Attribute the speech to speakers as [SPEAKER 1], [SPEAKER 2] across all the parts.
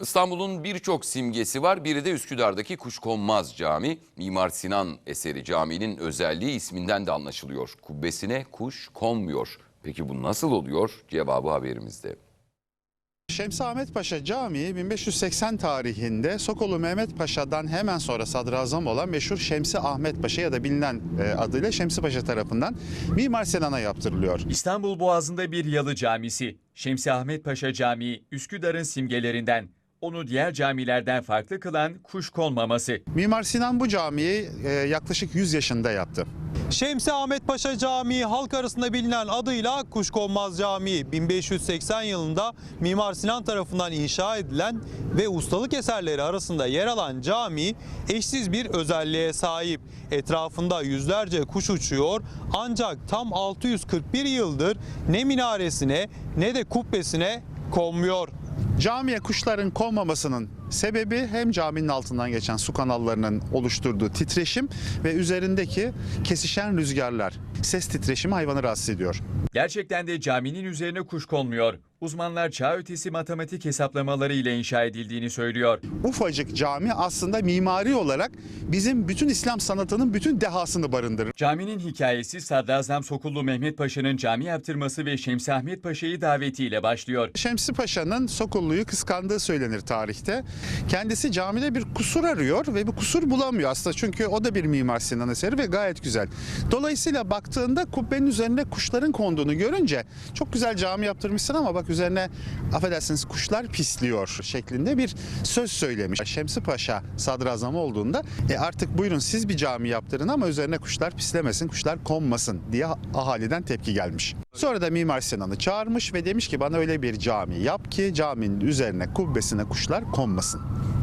[SPEAKER 1] İstanbul'un birçok simgesi var. Biri de Üsküdar'daki Kuşkonmaz Cami. Mimar Sinan eseri caminin özelliği isminden de anlaşılıyor. Kubbesine kuş konmuyor. Peki bu nasıl oluyor? Cevabı haberimizde.
[SPEAKER 2] Şemsi Ahmet Paşa Camii 1580 tarihinde Sokolu Mehmet Paşa'dan hemen sonra sadrazam olan meşhur Şemsi Ahmet Paşa ya da bilinen e, adıyla Şemsi Paşa tarafından Mimar Sinan'a yaptırılıyor.
[SPEAKER 3] İstanbul Boğazı'nda bir yalı camisi. Şemsi Ahmet Paşa Camii Üsküdar'ın simgelerinden. Onu diğer camilerden farklı kılan kuş konmaması.
[SPEAKER 2] Mimar Sinan bu camiyi e, yaklaşık 100 yaşında yaptı.
[SPEAKER 4] Şemsi Ahmet Paşa Camii halk arasında bilinen adıyla Kuşkonmaz Camii 1580 yılında Mimar Sinan tarafından inşa edilen ve ustalık eserleri arasında yer alan cami eşsiz bir özelliğe sahip. Etrafında yüzlerce kuş uçuyor ancak tam 641 yıldır ne minaresine ne de kubbesine konmuyor.
[SPEAKER 2] Camiye kuşların konmamasının sebebi hem caminin altından geçen su kanallarının oluşturduğu titreşim ve üzerindeki kesişen rüzgarlar. Ses titreşimi hayvanı rahatsız ediyor.
[SPEAKER 3] Gerçekten de caminin üzerine kuş konmuyor. Uzmanlar çağ ötesi matematik hesaplamaları ile inşa edildiğini söylüyor.
[SPEAKER 2] Ufacık cami aslında mimari olarak bizim bütün İslam sanatının bütün dehasını barındırır.
[SPEAKER 3] Caminin hikayesi Sadrazam Sokullu Mehmet Paşa'nın cami yaptırması ve Şemsi Ahmet Paşa'yı davetiyle başlıyor.
[SPEAKER 2] Şemsi Paşa'nın Sokullu'yu kıskandığı söylenir tarihte. Kendisi camide bir kusur arıyor ve bu kusur bulamıyor aslında çünkü o da bir Mimar Sinan eseri ve gayet güzel. Dolayısıyla baktığında kubbenin üzerinde kuşların konduğunu görünce çok güzel cami yaptırmışsın ama bak üzerine affedersiniz kuşlar pisliyor şeklinde bir söz söylemiş. Şemsi Paşa sadrazam olduğunda e artık buyurun siz bir cami yaptırın ama üzerine kuşlar pislemesin, kuşlar konmasın diye ahaliden tepki gelmiş. Sonra da Mimar Sinan'ı çağırmış ve demiş ki bana öyle bir cami yap ki caminin üzerine kubbesine kuşlar konmasın.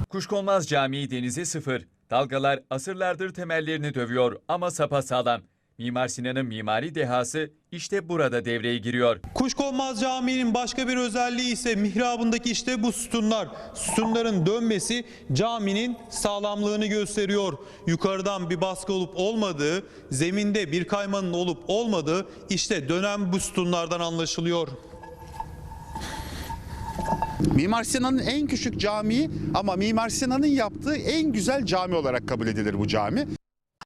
[SPEAKER 3] Kuşkonmaz Camii denize sıfır. Dalgalar asırlardır temellerini dövüyor ama sapasağlam. Mimar Sinan'ın mimari dehası işte burada devreye giriyor.
[SPEAKER 4] Kuşkonmaz Camii'nin başka bir özelliği ise mihrabındaki işte bu sütunlar. Sütunların dönmesi caminin sağlamlığını gösteriyor. Yukarıdan bir baskı olup olmadığı, zeminde bir kaymanın olup olmadığı işte dönen bu sütunlardan anlaşılıyor.
[SPEAKER 2] Mimar Sinan'ın en küçük camii ama Mimar Sinan'ın yaptığı en güzel cami olarak kabul edilir bu cami.